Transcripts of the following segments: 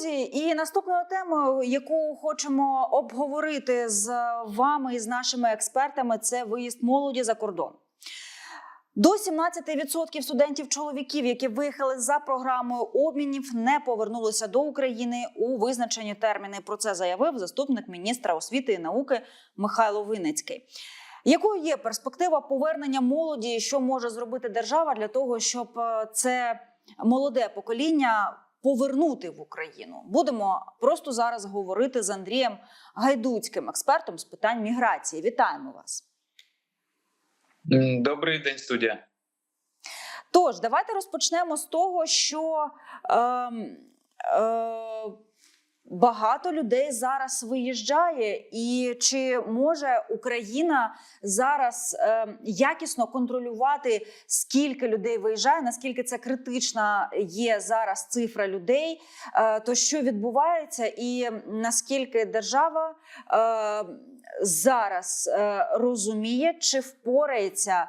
Друзі, і наступною темою, яку хочемо обговорити з вами і з нашими експертами, це виїзд молоді за кордон. До 17% студентів-чоловіків, які виїхали за програмою обмінів, не повернулися до України у визначені терміни. Про це заявив заступник міністра освіти і науки Михайло Винницький. Якою є перспектива повернення молоді? Що може зробити держава для того, щоб е, це молоде покоління повернути в Україну? Будемо просто зараз говорити з Андрієм Гайдуцьким, експертом з питань міграції. Вітаємо вас. Добрий день, студія. Тож, давайте розпочнемо з того, що Е, е, багато людей зараз виїжджає, і чи може Україна зараз е, якісно контролювати, скільки людей виїжджає, наскільки це критична є зараз цифра людей, е, то що відбувається, і наскільки держава е, зараз е, розуміє, чи впорається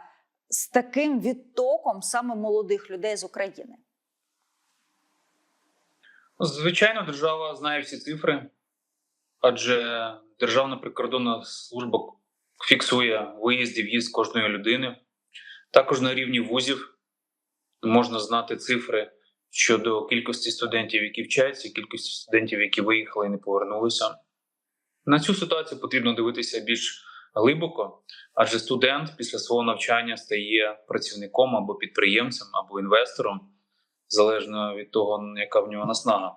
з таким відтоком саме молодих людей з України? Звичайно, держава знає всі цифри, адже Державна прикордонна служба фіксує виїзд і в'їзд кожної людини. Також на рівні вузів можна знати цифри щодо кількості студентів, які вчаться, кількості студентів, які виїхали і не повернулися. На цю ситуацію потрібно дивитися більш глибоко, адже студент після свого навчання стає працівником або підприємцем, або інвестором, залежно від того, яка в нього наснага.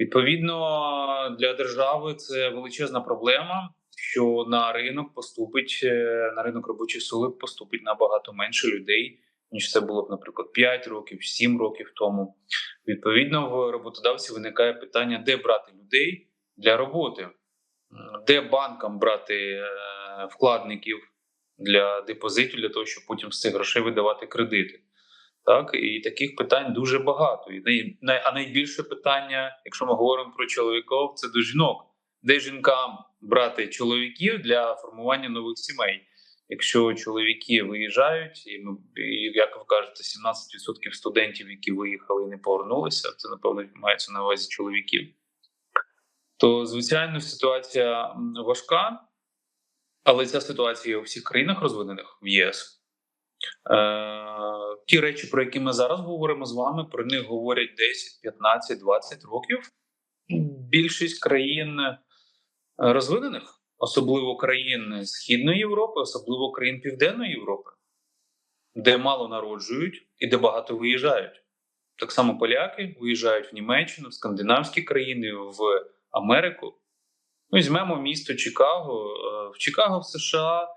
Відповідно, для держави це величезна проблема, що на ринок поступить е, на ринок робочих сил поступить набагато менше людей, ніж це було б, наприклад, 5 років, 7 років тому. Відповідно, в роботодавців виникає питання, де брати людей для роботи, де банкам брати е, вкладників для депозитів, для того, щоб потім з цих грошей видавати кредити. Так, і таких питань дуже багато. І най, а найбільше питання, якщо ми говоримо про чоловіків, це до жінок. Де жінкам брати чоловіків для формування нових сімей? Якщо чоловіки виїжджають, і ми як ви кажете, 17% студентів, які виїхали і не повернулися, це напевно мається на увазі чоловіків. То звичайно ситуація важка, але ця ситуація є у всіх країнах розвинених в ЄС. Е, ті речі, про які ми зараз говоримо з вами, про них говорять 10, 15, 20 років. Більшість країн е, розвинених, особливо країн Східної Європи, особливо країн Південної Європи, де мало народжують і де багато виїжджають. Так само поляки виїжджають в Німеччину, в скандинавські країни, в Америку. Ну, Візьмемо місто Чикаго. Е, В Чикаго, в США,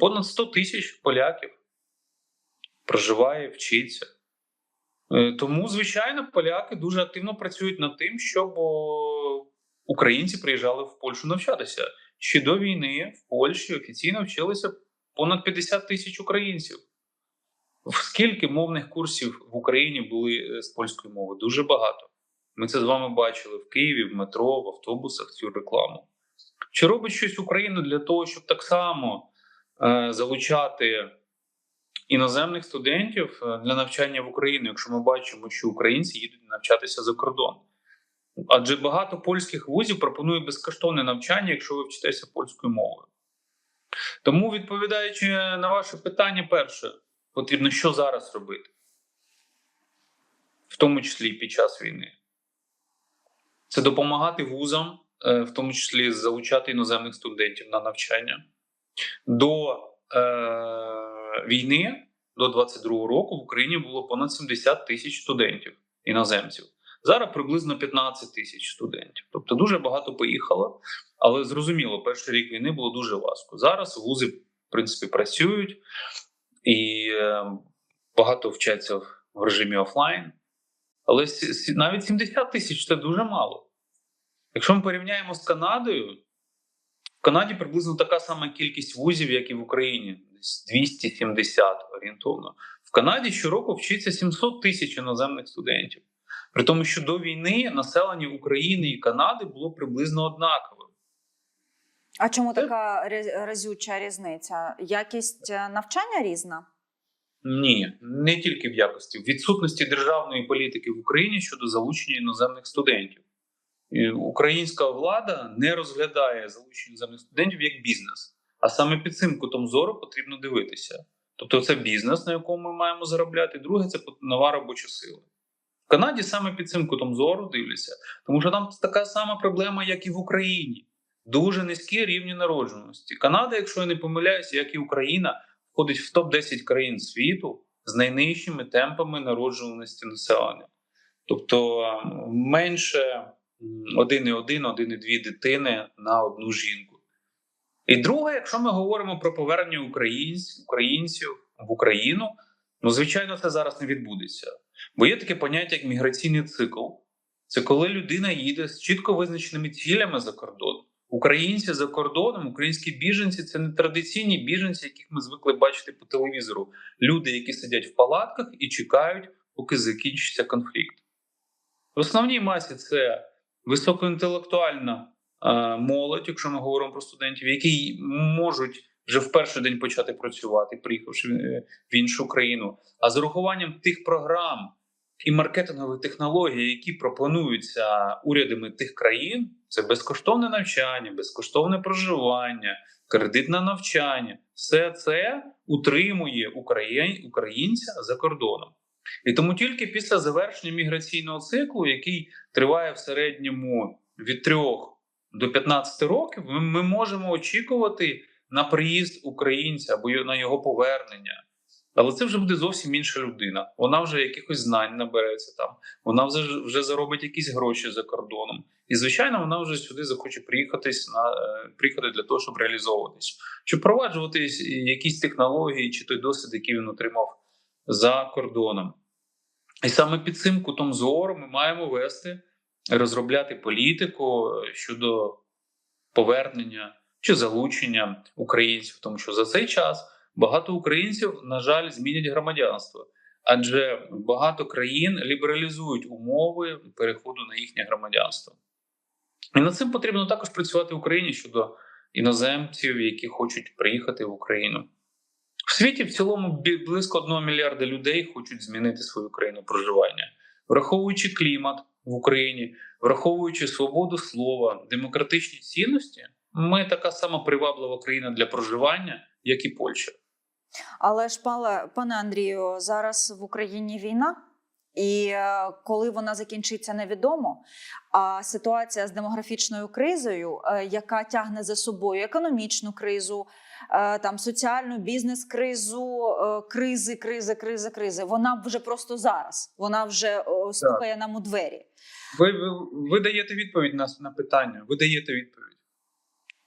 понад 100 тисяч поляків проживає, вчиться. Е, Тому, звичайно, поляки дуже активно працюють над тим, щоб українці приїжджали в Польщу навчатися. Ще до війни в Польщі офіційно вчилися понад 50 тисяч українців. Скільки мовних курсів в Україні були е, з польської мови? Дуже багато. Ми це з вами бачили в Києві, в метро, в автобусах цю рекламу. Чи робить щось Україна для того, щоб так само залучати іноземних студентів е, для навчання в Україну, якщо ми бачимо, що українці їдуть навчатися за кордон? Адже багато польських вузів пропонують безкоштовне навчання, якщо ви вчитеся польською мовою. Тому, відповідаючи на ваше питання, перше, потрібно що зараз робити, в тому числі під час війни. Це допомагати вузам, е, в тому числі залучати іноземних студентів на навчання. До е, війни, до 22-го року, в Україні було понад 70 тисяч студентів іноземців. Зараз приблизно 15 тисяч студентів. Тобто дуже багато поїхало, але зрозуміло, перший рік війни було дуже важко. Зараз вузи, в принципі, працюють і е, багато вчаться в режимі офлайн. Але навіть 70 тисяч це дуже мало. Якщо ми порівняємо з Канадою, Канаді приблизно така сама кількість вузів, як і в Україні, десь 270 орієнтовно. В Канаді щороку вчиться 700 тисяч іноземних студентів. При тому, що до війни населення України і Канади було приблизно однаковим. А чому Це- така разюча різниця? Якість е, навчання різна? Ні, не тільки в якості, в відсутності державної політики в Україні щодо залучення іноземних студентів. Українська влада не розглядає залучення іноземних студентів як бізнес. А саме під цим кутом зору потрібно дивитися. Тобто, це бізнес, на якому ми маємо заробляти. Друге, це нова робоча сила. В Канаді саме під цим кутом зору дивляться, тому що там така сама проблема, як і в Україні. Дуже низькі рівні народжуваності. Канада, якщо я не помиляюся, як і Україна, входить в топ 10 країн світу з найнижчими темпами народжуваності населення. Тобто е, менше 1,1, 1,2 дитини на одну жінку. І друге, якщо ми говоримо про повернення українців, українців в Україну, ну звичайно, це зараз не відбудеться. Бо є таке поняття, як міграційний цикл. Це коли людина їде з чітко визначеними цілями за кордон. Українці за кордоном, українські біженці це не традиційні біженці, яких ми звикли бачити по телевізору. Люди, які сидять в палатках і чекають, поки закінчиться конфлікт. В основній масі це високоінтелектуальна е, молодь, якщо ми говоримо про студентів, які можуть вже в перший день почати працювати, приїхавши в- в іншу країну. А з урахуванням тих програм і маркетингових технологій, які пропонуються урядами тих країн, це безкоштовне навчання, безкоштовне проживання, кредит на навчання. Все це утримує українця за кордоном. І тому тільки після завершення міграційного циклу, який триває в середньому від 3 до 15 років, ми, ми можемо очікувати на приїзд українця або на його повернення. Але це вже буде зовсім інша людина. Вона вже якихось знань набереться там. Вона вже вже заробить якісь гроші за кордоном. І звичайно, вона вже сюди захоче приїхатись на е, приїхати для того, щоб реалізовуватись, щоб впроваджувати якісь технології чи той досвід, який він отримав за кордоном. І саме під цим кутом зору ми маємо вести, розробляти політику е, щодо повернення чи залучення українців, тому що за цей час багато українців, на жаль, змінять громадянство, адже багато країн лібералізують умови переходу на їхнє громадянство. І над цим потрібно також працювати в Україні щодо іноземців, які хочуть приїхати в Україну. В світі в цілому близько 1 мільярда людей хочуть змінити свою країну проживання, враховуючи клімат в Україні, враховуючи свободу слова, демократичні цінності, ми така сама приваблива країна для проживання, як і Польща. Але ж, пане, Андрію, зараз в Україні війна, і е, коли вона закінчиться, невідомо. А ситуація з демографічною кризою, е, яка тягне за собою економічну кризу, там соціальну бізнес-кризу, е, кризи, кризи, кризи, кризи. Вона вже просто зараз. Вона вже стукає нам у двері. Ви, ви, ви даєте відповідь на, на питання. Ви даєте відповідь.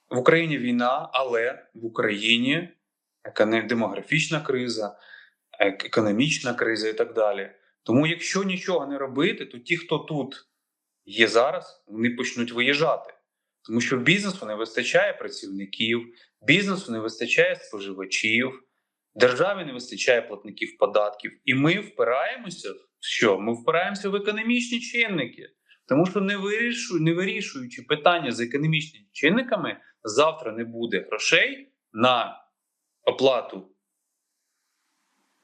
В Україні війна, але в Україні демографічна криза, економічна криза і так далі. Тому, якщо нічого не робити, то ті, хто тут є зараз, вони почнуть виїжджати. Тому що бізнесу не вистачає працівників, бізнесу не вистачає споживачів, державі не вистачає платників податків. І ми впираємося в що? Ми впираємося в економічні чинники. Тому що не, вирішу, не вирішуючи питання з економічними чинниками, завтра не буде грошей на оплату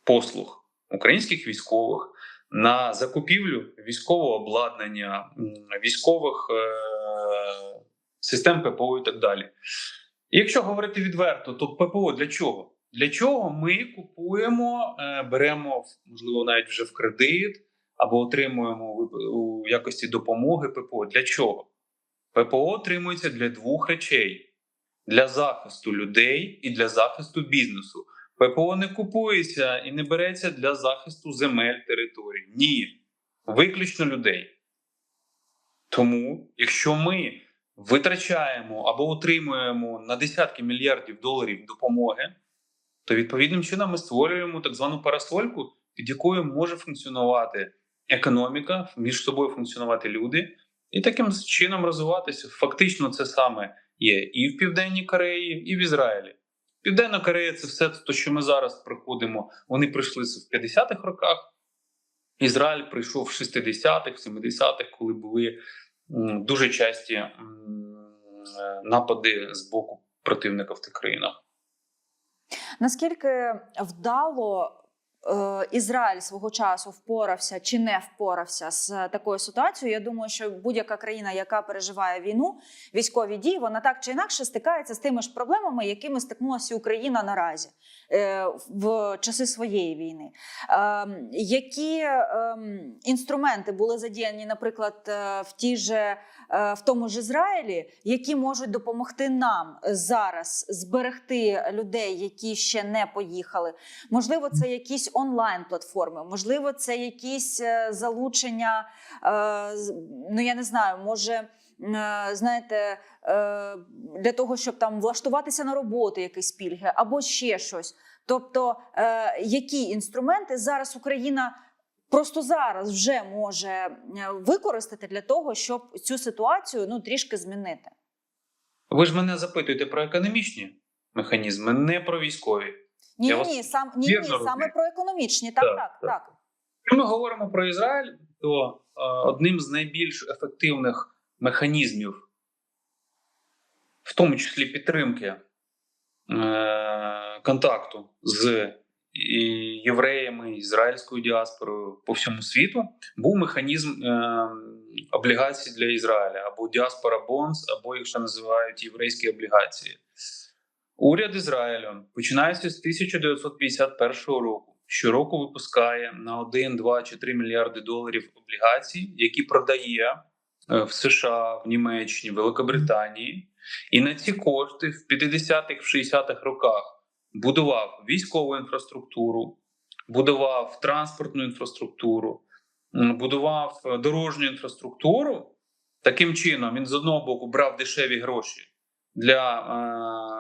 послуг українських військових, на закупівлю військового обладнання, військових е- систем ППО і так далі. Якщо говорити відверто, то ППО для чого? Для чого ми купуємо, е, беремо можливо навіть вже в кредит або отримуємо у якості допомоги ППО? Для чого? ППО отримується для двох речей: для захисту людей і для захисту бізнесу. ППО не купується і не береться для захисту земель територій. Ні, виключно людей. Тому, якщо ми витрачаємо або отримуємо на десятки мільярдів доларів допомоги, то відповідним чином ми створюємо так звану парасольку, під якою може функціонувати економіка, між собою функціонувати люди, і таким чином розвиватися. Фактично, це саме є і в Південній Кореї, і в Ізраїлі. Південна Корея це все те, що ми зараз приходимо. Вони прийшли в 50-х роках. Ізраїль прийшов в 60-х, 70-х, коли були дуже часті е, напади з боку противника в тих країнах. Наскільки вдало Ізраїль свого часу впорався чи не впорався з такою ситуацією. Я думаю, що будь-яка країна, яка переживає війну, військові дії, вона так чи інакше стикається з тими ж проблемами, якими стикнулася Україна наразі е, в часи своєї війни. Е, Які ем, інструменти були задіяні, наприклад, е, в ті е, в тому ж Ізраїлі, які можуть допомогти нам зараз зберегти людей, які ще не поїхали? Можливо, це якісь онлайн-платформи, можливо, це якісь е, залучення. е, Ну я не знаю, може. е, Знаєте, для того, щоб там влаштуватися на роботу, якісь пільги або ще щось. Тобто, які інструменти зараз Україна просто зараз вже може використати для того, щоб цю ситуацію ну трішки змінити? Ви ж мене запитуєте про економічні механізми, не про військові. Ні, Я ні, сам ні, ні, саме про економічні. Так, Так, так, так. Якщо ми говоримо про Ізраїль, то е, одним з найбільш ефективних механізмів, в тому числі підтримки е, контакту з і євреями, ізраїльською діаспорою по всьому світу, був механізм е, облігацій для Ізраїля або діаспора бонс, або ще називають єврейські облігації. Уряд Ізраїлю, починаючи з 1951 року, щороку випускає на 1, 2 чи 3 мільярди доларів облігацій, які продає е, в США, в Німеччині, Великобританії. І на ці кошти в 50-х, в 60-х роках будував військову інфраструктуру, будував транспортну інфраструктуру, будував дорожню інфраструктуру. Таким чином, він з одного боку брав дешеві гроші для е,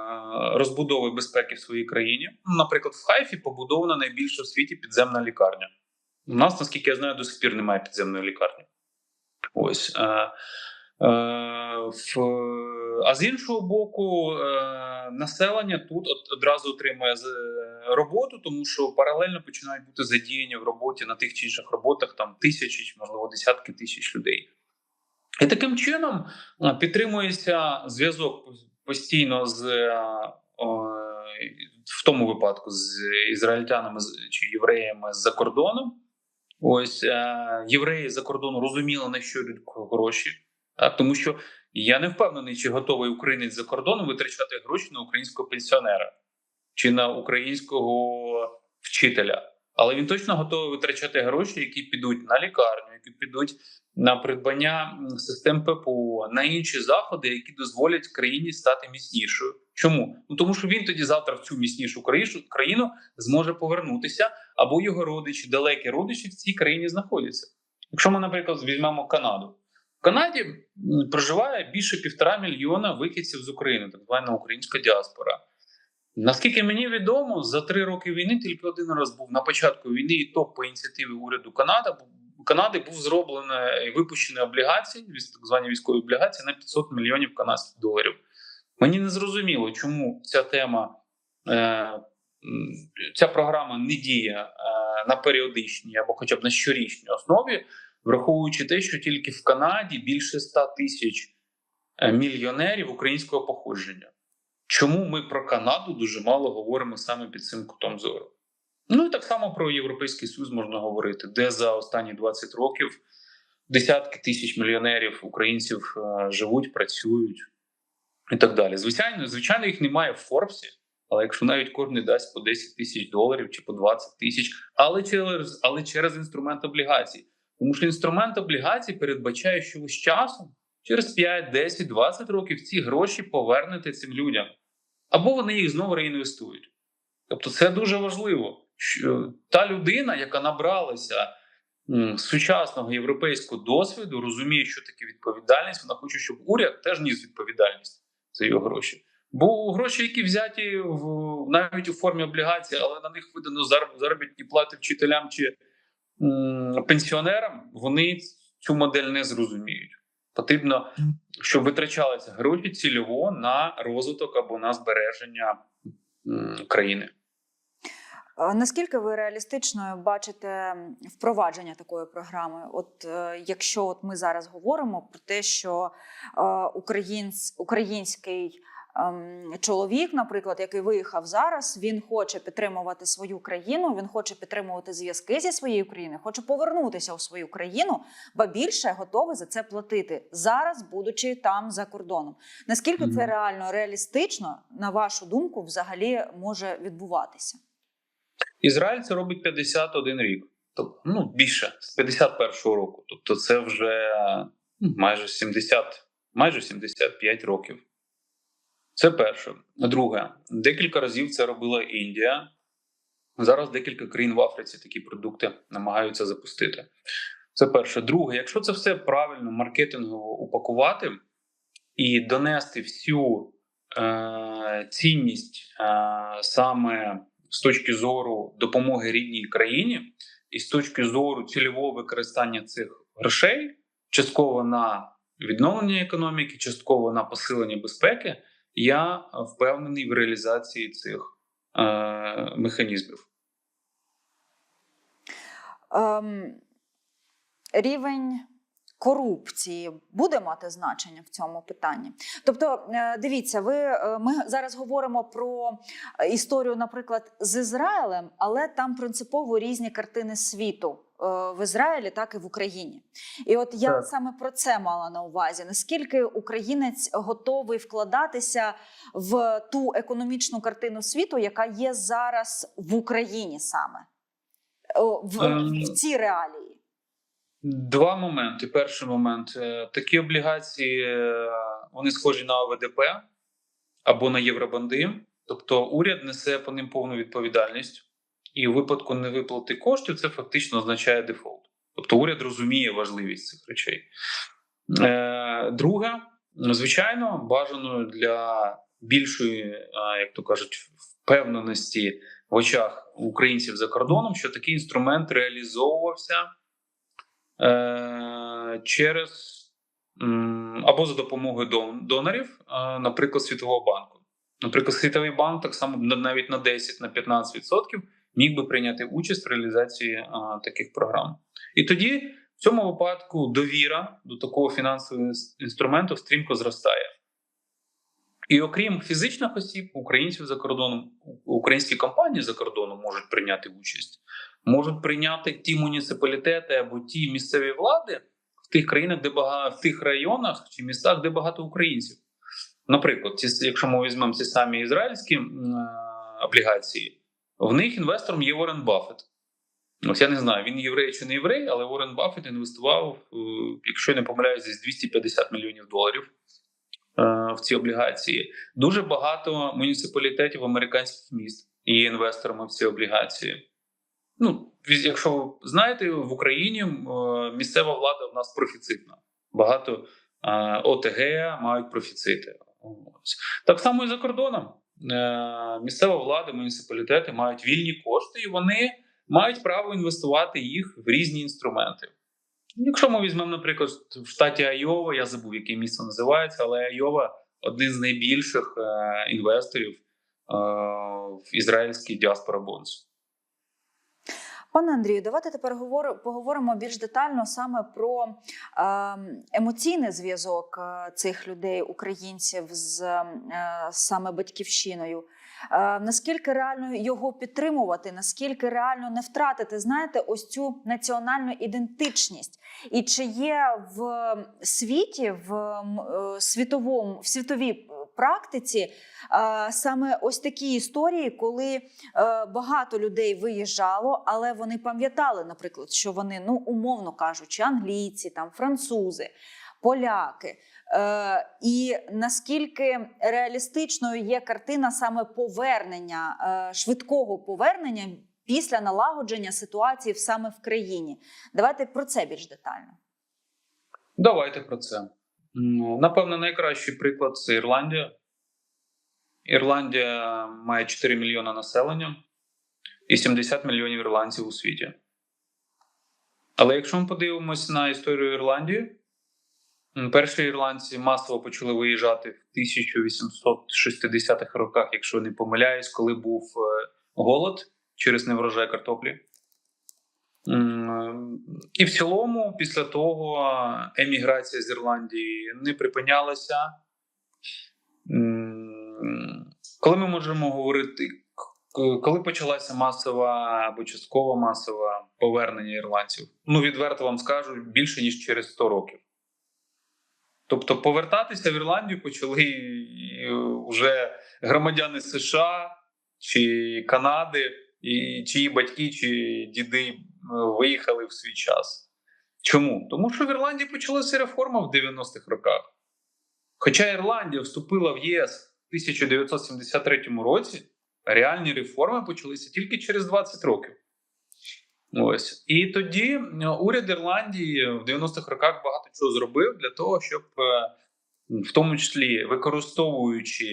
розбудови безпеки в своїй країні. Наприклад, в Хайфі побудована найбільша в світі підземна лікарня. У нас, наскільки я знаю, до сих пір немає підземної лікарні. Ось. Е, е, в, а з іншого боку, е, населення тут одразу отримує роботу, тому що паралельно починають бути задіяні в роботі на тих чи інших роботах там тисячі, можливо, десятки тисяч людей. І таким чином е, підтримується зв'язок постійно з е, в тому випадку з ізраїльтянами чи євреями з-за кордону. Ось е, євреї за кордону розуміли, на що йдуть гроші, так, тому що я не впевнений, чи готовий українець за кордоном витрачати гроші на українського пенсіонера чи на українського вчителя. Але він точно готовий витрачати гроші, які підуть на лікарню, які підуть на придбання систем ППО, на інші заходи, які дозволять країні стати міцнішою. Чому? Ну тому що він тоді завтра в цю міцнішу країну зможе повернутися, або його родичі, далекі родичі в цій країні знаходяться. Якщо ми, наприклад, візьмемо Канаду, в Канаді проживає більше півтора мільйона вихідців з України, так звана українська діаспора. Наскільки мені відомо, за три роки війни тільки один раз був на початку війни, і то по ініціативі уряду Канади, Канади був зроблено і випущені облігації, так звані військові облігації на 500 мільйонів канадських доларів. Мені не зрозуміло, чому ця тема, е, ця програма не діє е, на періодичній або хоча б на щорічній основі, враховуючи те, що тільки в Канаді більше 100 тисяч е, мільйонерів українського походження. Чому ми про Канаду дуже мало говоримо саме під цим кутом зору? Ну і так само про Європейський Союз можна говорити, де за останні 20 років десятки тисяч мільйонерів українців е, живуть, працюють і так далі. Звичайно, звичайно, їх немає в Форбсі, але якщо навіть кожен дасть по 10 тисяч доларів чи по 20 тисяч, але через, але через інструмент облігацій. Тому що інструмент облігацій передбачає, що ви з часом, через 5, 10, 20 років ці гроші повернете цим людям, або вони їх знову реінвестують. Тобто, це дуже важливо. Що та людина, яка набралася сучасного європейського досвіду, розуміє, що таке відповідальність. Вона хоче, щоб уряд теж ніс відповідальність за його гроші. Бо гроші, які взяті в навіть у формі облігацій, але на них видано заробітні плати вчителям чи м, пенсіонерам, вони цю модель не зрозуміють. Потрібно, щоб витрачалися гроші цільово на розвиток або на збереження країни. Наскільки ви реалістично бачите впровадження такої програми? От е, якщо от ми зараз говоримо про те, що е, українсь, український чоловік, наприклад, який виїхав зараз, він хоче підтримувати свою країну, він хоче підтримувати зв'язки зі своєю країною, хоче повернутися у свою країну, ба більше готовий за це платити зараз, будучи там за кордоном. Наскільки це реально реалістично, на вашу думку, взагалі може відбуватися? Ізраїль це робить 51 рік, тобто ну більше з 51-го року. Тобто, це вже ну, майже 70, майже 75 років. Це перше. Друге, декілька разів це робила Індія. Зараз декілька країн в Африці такі продукти намагаються запустити. Це перше. Друге, якщо це все правильно маркетингово упакувати і донести всю е, цінність е, саме з точки зору допомоги рідній країні, і з точки зору цільового використання цих грошей, частково на відновлення економіки, частково на посилення безпеки, я впевнений в реалізації цих е, механізмів. Ем, рівень корупції буде мати значення в цьому питанні. Тобто, е, дивіться, ви е, ми зараз говоримо про історію, наприклад, з Ізраїлем, але там принципово різні картини світу. Е, В Ізраїлі, так і в Україні, і от я Так. саме про це мала на увазі. Наскільки українець готовий вкладатися в ту економічну картину світу, яка є зараз в Україні саме в, Ем. в ці реалії? Два моменти. Перший момент Е, такі облігації е, вони схожі на ОВДП або на євробанди. Тобто уряд несе по ним повну відповідальність, і у випадку невиплати коштів це фактично означає дефолт. Тобто уряд розуміє важливість цих речей. Е, Друге, звичайно, бажано для більшої, е, як то кажуть, впевненості в очах українців за кордоном, що такий інструмент реалізовувався е, через або за допомогою донорів, е, наприклад, Світового банку. Наприклад, Світовий банк так само навіть на 10 на 15% міг би прийняти участь в реалізації е, таких програм. І тоді в цьому випадку довіра до такого фінансового інструменту стрімко зростає. І окрім фізичних осіб, українців за кордоном, українські компанії за кордоном можуть прийняти участь, можуть прийняти ті муніципалітети або ті місцеві влади в тих країнах, де багато в тих районах чи містах, де багато українців. Наприклад, якщо ми візьмемо ці самі ізраїльські е, облігації, в них інвестором є Уоррен Баффет. Ось я не знаю, він єврей чи не єврей, але Уоррен Баффет інвестував, е, якщо я не помиляюсь, десь 250 мільйонів доларів е, в ці облігації. Дуже багато муніципалітетів американських міст є інвесторами в ці облігації. Ну, якщо ви знаєте, в Україні е, місцева влада в нас профіцитна. Багато ОТГ мають профіцити. Так само і за кордоном. Е, Місцева влада, муніципалітети мають вільні кошти, і вони мають право інвестувати їх в різні інструменти. Якщо ми візьмемо, наприклад, в штаті Айова, я забув, яке місто називається, але Айова один з найбільших е, інвесторів е, в ізраїльській діаспора Бонс. Пане Андрію, давайте тепер поговоримо більш детально саме про е, емоційний зв'язок е, цих людей, українців з е, саме батьківщиною. Е, наскільки реально його підтримувати, наскільки реально не втратити, знаєте, ось цю національну ідентичність, і чи є в світі, в світовому в світовій практиці е, саме ось такі історії, коли е, багато людей виїжджало, але вони пам'ятали, наприклад, що вони, ну умовно кажучи, англійці, там французи, поляки. Е, і наскільки реалістичною є картина саме повернення, швидкого повернення після налагодження ситуації саме в країні? Давайте про це більш детально. Давайте про це. Ну, Напевно, найкращий приклад це Ірландія. Ірландія має 4 мільйони населення і 70 мільйонів ірландців у світі. Але якщо ми подивимося на історію Ірландії, перші ірландці масово почали виїжджати в 1860-х роках, якщо не помиляюсь, коли був е, голод через неврожай картоплі. М, І в цілому, після того, еміграція з Ірландії не припинялася. Коли ми можемо говорити, коли почалася масова або частково масове повернення ірландців? Ну, відверто вам скажу, більше ніж через 100 років. Тобто повертатися в Ірландію почали е, вже громадяни США чи Канади, і чиї батьки чи діди виїхали в свій час. Чому? Тому що в Ірландії почалася реформа в 90-х роках. Хоча Ірландія вступила в ЄС в 1973 році, реальні реформи почалися тільки через 20 років. Ось. І тоді е, уряд Ірландії в 90-х роках багато чого зробив для того, щоб, е, в тому числі використовуючи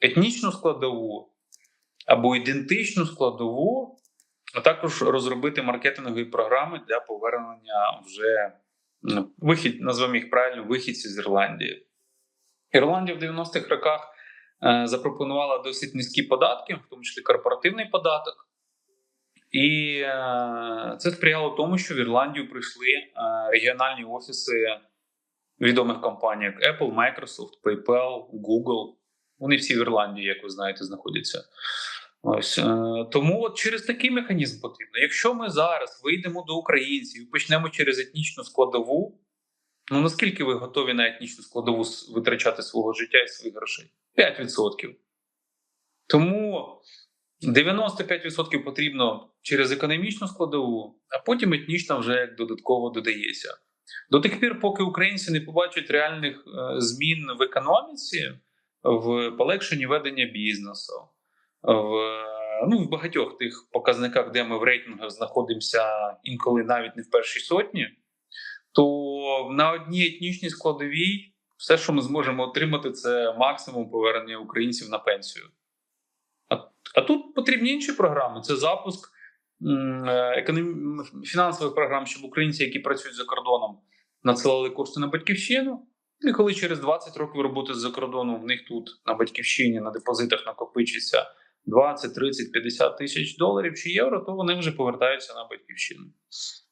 етнічну складову або ідентичну складову, а також розробити маркетингові програми для повернення вже м, вихід, назвемо їх правильно, вихідців з Ірландії. Ірландія в 90-х роках е, запропонувала досить низькі податки, в тому числі корпоративний податок. І е, це сприяло тому, що в Ірландію прийшли е, регіональні офіси відомих компаній, як Apple, Microsoft, PayPal, Google. Вони всі в Ірландії, як ви знаєте, знаходяться. Ось е, тому от через такий механізм потрібно. Якщо ми зараз вийдемо до українців і почнемо через етнічну складову, ну наскільки ви готові на етнічну складову витрачати свого життя і своїх грошей? 5%. Тому 95% потрібно через економічну складову, а потім етнічна вже як додатково додається. До тих пір, поки українці не побачать реальних е, змін в економіці, в полегшенні ведення бізнесу, в, ну, в багатьох тих показниках, де ми в рейтингах знаходимося інколи навіть не в першій сотні, то на одній етнічній складовій все, що ми зможемо отримати, це максимум повернення українців на пенсію. А, а тут потрібні інші програми. Це запуск економ... фінансових програм, щоб українці, які працюють за кордоном, надсилали кошти на батьківщину. І коли через 20 років роботи за кордоном в них тут на батьківщині на депозитах накопичиться 20, 30, 50 тисяч доларів чи євро, то вони вже повертаються на батьківщину.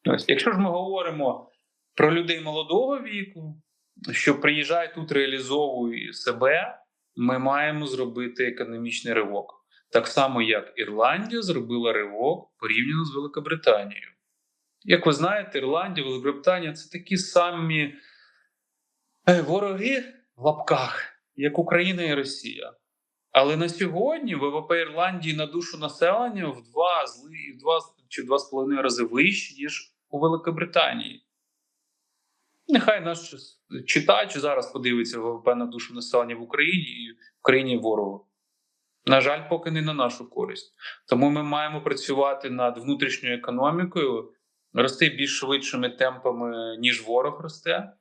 Ось, якщо ж ми говоримо про людей молодого віку, що приїжджають тут, реалізовують себе, ми маємо зробити економічний ривок. Так само, як Ірландія зробила ривок порівняно з Великобританією. Як ви знаєте, Ірландія, Великобританія це такі самі е, вороги в лапках, як Україна і Росія. Але на сьогодні ВВП Ірландії на душу населення в два, зли- в два чи два з половиною рази вище, ніж у Великобританії. Нехай наш читач зараз подивиться ВВП на душу населення в Україні і в країні ворогу. На жаль, поки не на нашу користь. Тому ми маємо працювати над внутрішньою економікою, рости більш швидшими темпами, ніж ворог росте.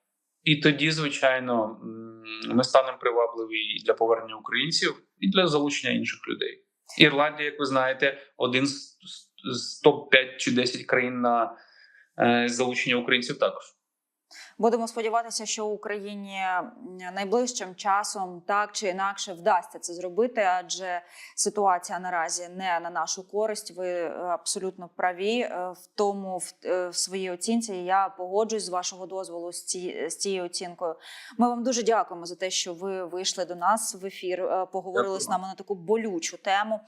І тоді, звичайно, ми станемо привабливі і для повернення українців, і для залучення інших людей. Ірландія, як ви знаєте, один з, з топ-5 чи 10 країн на е, залучення українців також. Будемо сподіватися, що Україні найближчим часом так чи інакше вдасться це зробити, адже ситуація наразі не на нашу користь. Ви е, абсолютно праві е, в тому, в, е, в своїй оцінці. Я погоджуюсь з вашого дозволу з, ці, з цією оцінкою. Ми вам дуже дякуємо за те, що ви вийшли до нас в ефір, поговорили Дякую з нами на таку болючу тему.